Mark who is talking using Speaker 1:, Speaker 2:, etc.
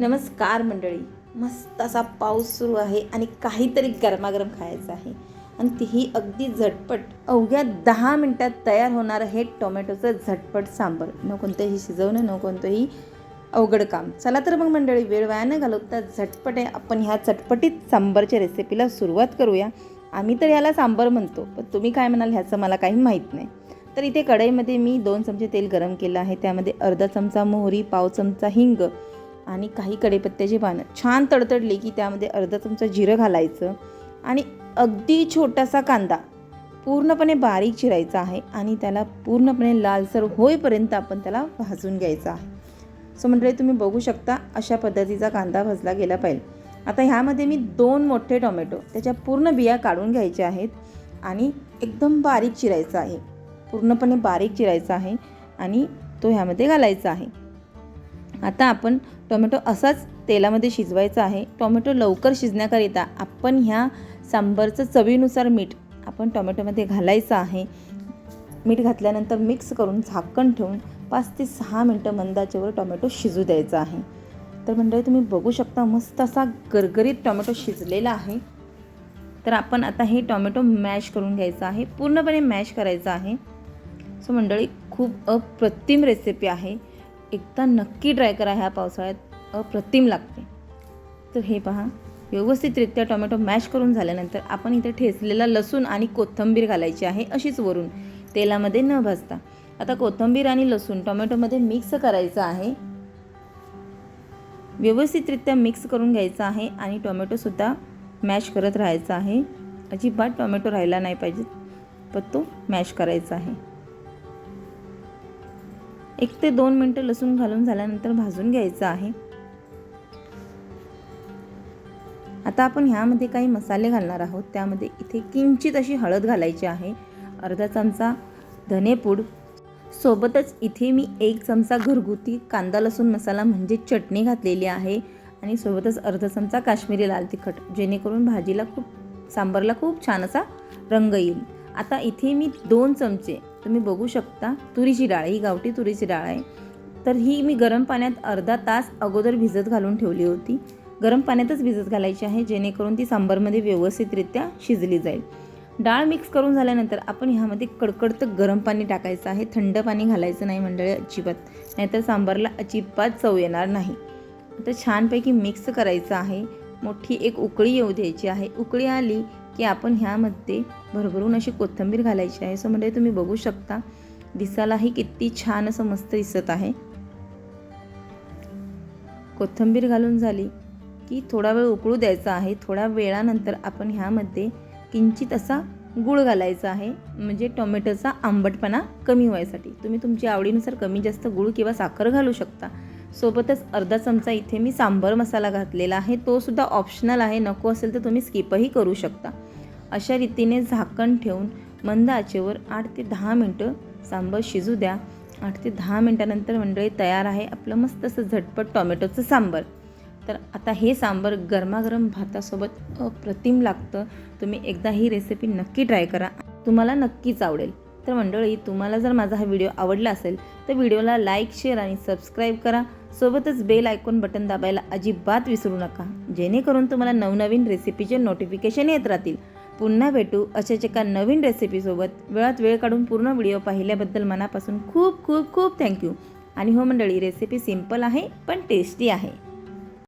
Speaker 1: नमस्कार मंडळी. मस्त असा पाऊस सुरू आहे आणि काहीतरी गरमागरम खायचं आहे. आणि तीही अगदी झटपट अवघ्या दहा मिनटात तयार होणारं हे टोमॅटोचं झटपट सांबर. न कोणतंही शिजवणं न कोणतंही अवघड काम. चला तर मग मंडळी वेळ वाया न घालवता झटपट आहे. आपण ह्या चटपटीत सांबारच्या रेसिपीला सुरुवात करूया. आम्ही तर ह्याला सांबर म्हणतो पण तुम्ही काय म्हणाल ह्याचं मला काही माहीत नाही. तर इथे कढईमध्ये मी दोन चमचे तेल गरम केलं आहे. त्यामध्ये अर्धा चमचा मोहरी पाव चमचा हिंग आणि काही कडेपत्त्याची पानं छान तडतडली की त्यामध्ये अर्धा चमचा जिरं घालायचं आणि अगदी छोटासा कांदा पूर्णपणे बारीक चिरायचा आहे आणि त्याला पूर्णपणे लालसर होईपर्यंत आपण त्याला भाजून घ्यायचा आहे. सो मंडळी तुम्ही बघू शकता अशा पद्धतीचा कांदा भाजला गेला पाहिजे. आता ह्यामध्ये मी दोन मोठे टोमॅटो त्याच्या पूर्ण बिया काढून घ्यायच्या आहेत आणि एकदम बारीक चिरायचा आहे. पूर्णपणे बारीक चिरायचा आहे आणि तो ह्यामध्ये घालायचा आहे. आता आपण टोमॅटो असाच तेलामध्ये शिजवायचा आहे. टोमॅटो लवकर शिजण्याकरिता आपण ह्या सांबारचं चवीनुसार मीठ आपण टोमॅटोमध्ये घालायचं आहे. मीठ घातल्यानंतर मिक्स करून झाकण ठेवून पाच ते सहा मिनटं मंदाच्यावर टोमॅटो शिजू द्यायचा आहे. तर मंडळी तुम्ही बघू शकता मस्त असा गरगरीत टोमॅटो शिजलेला आहे. तर आपण आता हे टोमॅटो मॅश करून घ्यायचं आहे. पूर्णपणे मॅश करायचं आहे. सो मंडळी खूप अप्रतिम रेसिपी आहे. एकदा नक्की ट्राय करा ह्या पावसाळ्यात. अप्रतिम लागते. तर हे पहा व्यवस्थितरित्या टोमॅटो मॅश करून झाल्यानंतर आपण इथे ठेचलेला लसूण आणि कोथिंबीर घालायची आहे अशीच वरून. तेलामध्ये न भाजता. आता कोथिंबीर आणि लसूण टोमॅटोमध्ये मिक्स करायचं आहे. व्यवस्थितरित्या मिक्स करून घ्यायचं आहे आणि टोमॅटोसुद्धा मॅश करत राहायचा आहे. अजिबात टोमॅटो राहिला नाही पाहिजे पण तो मॅश करायचा आहे. एक ते दोन मिनटं लसूण घालून झाल्यानंतर भाजून घ्यायचं आहे. आता आपण ह्यामध्ये काही मसाले घालणार आहोत. त्यामध्ये इथे किंचित अशी हळद घालायची आहे. अर्धा चमचा धनेपूड सोबतच इथे मी एक चमचा घरगुती कांदा लसूण मसाला म्हणजे चटणी घातलेली आहे. आणि सोबतच अर्धा चमचा काश्मीरी लाल तिखट जेणेकरून भाजीला खूप सांबारला खूप छान असा रंग येईल. आता इथे मी दोन चमचे तुम्ही बघू शकता तुरीची डाळ ही गावठी तुरीची डाळ आहे. तर ही मी गरम पाण्यात अर्धा तास अगोदर भिजत घालून ठेवली होती. गरम पाण्यातच भिजत घालायची आहे जेणेकरून ती सांबारमध्ये व्यवस्थितरित्या शिजली जाईल. डाळ मिक्स करून झाल्यानंतर आपण ह्यामध्ये कडकडतं गरम पाणी टाकायचं आहे. थंड पाणी घालायचं नाही मंडळी अजिबात. नाहीतर सांबारला अजिबात चव येणार नाही. आता छानपैकी मिक्स करायचं आहे. मोठी एक उकळी येऊ द्यायची आहे. उकळी आली की आपण ह्यामध्ये भरभरून अशी कोथिंबीर घालायची आहे. सो म्हणजे तुम्ही बघू शकता. दिसायलाही किती छान असं मस्त दिसत आहे. कोथिंबीर घालून झाली की थोडा वेळ उकळू द्यायचा आहे. थोड्या वेळानंतर आपण ह्यामध्ये किंचित असा गूळ घालायचा आहे. म्हणजे टोमॅटोचा आंबटपणा कमी व्हायसाठी. तुम्ही तुमच्या आवडीनुसार कमी जास्त गूळ किंवा साखर घालू शकता. सोबतच अर्धा चमचा इथे मी सांबर मसाला घातलेला आहे. तो सुद्धा ऑप्शनल आहे. नको असेल तर तुम्ही स्किपही करू शकता. अशा रीतीने झाकण ठेवून मंद आचेवर आठ ते दहा मिनटं सांबर शिजू द्या. आठ ते दहा मिनटानंतर मंडळी तयार आहे. आपलं मस्त असं झटपट टोमॅटोचं सांबर. तर आता हे सांबर गरमागरम भातासोबत अप्रतिम लागतं. तुम्ही एकदा ही रेसिपी नक्की ट्राय करा. तुम्हाला नक्कीच आवडेल. तर मंडळी तुम्हाला जर माझा हा व्हिडिओ आवडला असेल तर व्हिडिओला लाईक शेअर आणि सबस्क्राईब करा. सोबतच बेल आयकॉन बटन दाबायला अजिबात विसरू नका. जेणेकरून तुम्हाला नवनवीन रेसिपीचे नोटिफिकेशन येत राहतील. पुन्हा भेटू अशाच एका नवीन रेसिपीसोबत वेळात वेळ काढून पूर्ण व्हिडिओ पाहिल्याबद्दल मनापासून खूप खूप खूप थँक्यू आणि हो मंडळी रेसिपी सिंपल आहे पण टेस्टी आहे.